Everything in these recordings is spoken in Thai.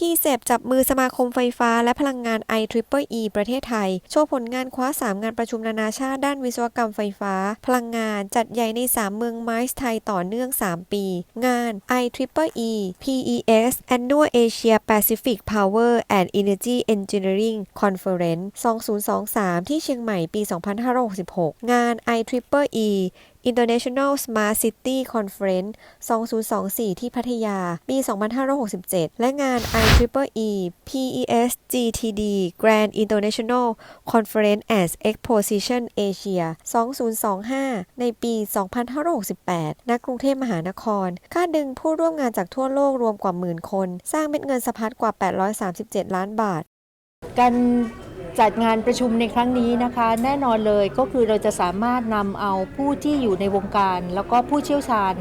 ที่เซบจับมือสมาคมไฟฟ้าและพลังงาน i t r i p e e ประเทศไทย โชว์ผลงานคว้า 3 งานประชุมนานาชาติด้านวิศวกรรมไฟฟ้า พลังงานจัดใหญ่ใน 3 เมืองไมซ์ไทยต่อเนื่อง 3 ปี งาน i t r i p e e PES Annual Asia Pacific Power and Energy Engineering Conference 2023 ที่เชียงใหม่ปี 2566 งาน i t r i p e e International Smart City Conference 2024 ที่พัทยา ปี 2567 และงาน IEEE PES GTD Grand International Conference and Exposition Asia 2025 ในปี 2568 ณ กรุงเทพมหานคร คาดดึงผู้ร่วมงานจากทั่วโลกรวมกว่าหมื่นคน สร้างเม็ดเงินสะพัดกว่า 837 ล้านบาท การ จัดงานประชุมในครั้งนี้นะคะ แน่นอนเลยก็คือเราจะสามารถนำเอาผู้ที่อยู่ในวงการ แล้วก็ผู้เชี่ยวชาญ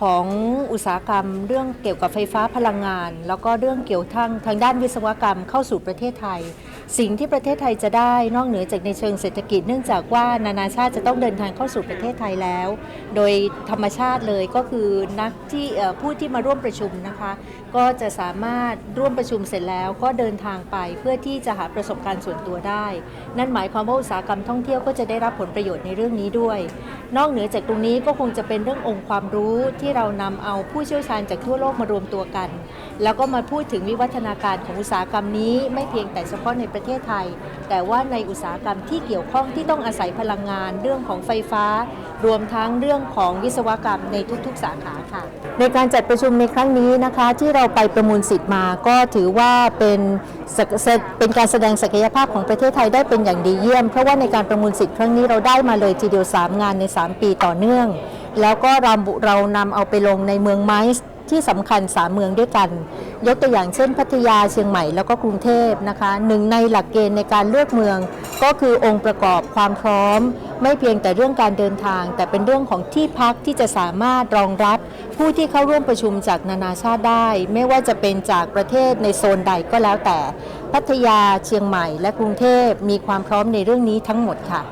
ของอุตสาหกรรม เรื่องเกี่ยวกับไฟฟ้าพลังงาน แล้วก็เรื่องเกี่ยวทั้งทางด้านวิศวกรรมเข้าสู่ประเทศไทย สิ่งที่ประเทศไทยจะได้นอกเหนือจากในเชิงเศรษฐกิจเนื่องจากว่านานาชาติจะต้องเดินทางเข้าสู่ประเทศไทยแล้ว โดยธรรมชาติเลยก็คือนักที่ผู้ที่มาร่วมประชุมนะคะ ก็จะสามารถร่วมประชุมเสร็จแล้วก็เดินทางไปเพื่อที่จะหาประสบการณ์ส่วนตัวได้ นั่นหมายความว่าอุตสาหกรรมท่องเที่ยวก็จะได้รับผลประโยชน์ในเรื่องนี้ด้วย นอกเหนือจากตรงนี้ก็คงจะเป็นเรื่ององค์ความรู้ที่เรานำเอาผู้เชี่ยวชาญจากทั่วโลกมารวมตัวกัน แล้วก็มาพูดถึงวิวัฒนาการของอุตสาหกรรมนี้ไม่เพียงแต่เฉพาะในประเทศไทย แต่ว่าในอุตสาหกรรมที่เกี่ยวข้องที่ต้องอาศัยพลังงาน เรื่องของไฟฟ้า รวมทั้งเรื่องของวิศวกรรมในทุกๆ สาขาค่ะ ในการจัดประชุมในครั้งนี้นะคะ ที่เราไปประมูลสิทธิ์มาก็ถือว่าเป็นเป็นการแสดงศักยภาพของประเทศไทยได้เป็นอย่างดีเยี่ยม เพราะว่าในการประมูลสิทธิ์ครั้งนี้เราได้มาเลยทีเดียว 3 งานใน 3 ปีต่อเนื่อง แล้วก็เราเรานำเอาไปลงในเมืองไมซ์ ที่สำคัญ 3 เมืองด้วยกัน ยกตัวอย่างเช่น พัทยาเชียงใหม่แล้วก็กรุงเทพนะคะหนึ่งในหลักเกณฑ์ในการเลือกเมือง ก็คือองค์ประกอบความพร้อม ไม่เพียงแต่เรื่องการเดินทาง แต่เป็นเรื่องของที่พักที่จะสามารถรองรับผู้ที่เข้าร่วมประชุมจากนานาชาติได้ ไม่ว่าจะเป็นจากประเทศในโซนใดก็แล้วแต่ พัทยาเชียงใหม่ และกรุงเทพมีความพร้อมในเรื่องนี้ทั้งหมดค่ะ